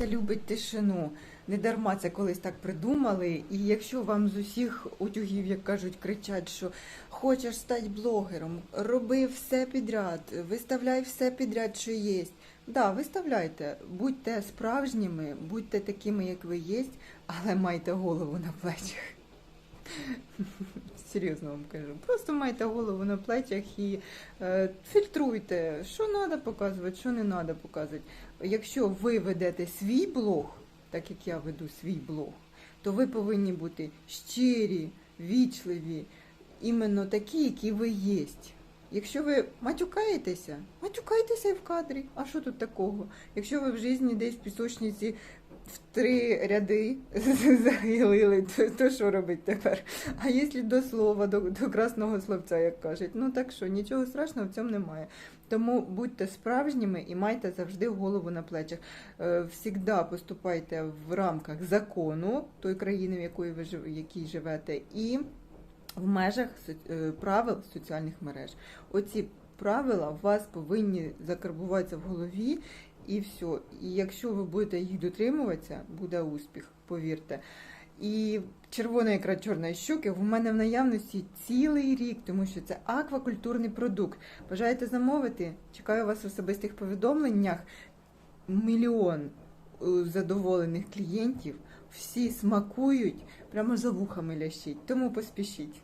Настя любить тишину. Не дарма це колись так придумали. І якщо вам з усіх утюгів, як кажуть, кричать, що хочеш стати блогером, роби все підряд, виставляй все підряд, що є. Да, виставляйте, будьте справжніми, будьте такими, як ви є, але майте голову на плечах. Серйозно вам кажу. Просто майте голову на плечах і е, фільтруйте, що треба показувати, що не треба показувати. Якщо ви ведете свій блог, так як я веду свій блог, то ви повинні бути щирі, вічливі, іменно такі, які ви є. Якщо ви матюкаєтеся, матюкайтеся і в кадрі. А що тут такого? Якщо ви в житті десь в пісочниці в три ряди загилили, то, то що робить тепер? А якщо до слова, до, до красного словця, як кажуть, ну так що, нічого страшного в цьому немає. Тому будьте справжніми і майте завжди голову на плечах. Е, Всігда поступайте в рамках закону тої країни, в якої ви в якій живете, і в межах е, правил соціальних мереж. Оці правила у вас повинні закарбуватися в голові, і все. І якщо ви будете їх дотримуватися, буде успіх, повірте. І червона ікра чорної щуки в мене в наявності цілий рік, тому що це аквакультурний продукт. Бажаєте замовити? Чекаю вас в особистих повідомленнях. Мільйон е, задоволених клієнтів. Всі смакують, прямо за вухами лящить. Тому поспішіть.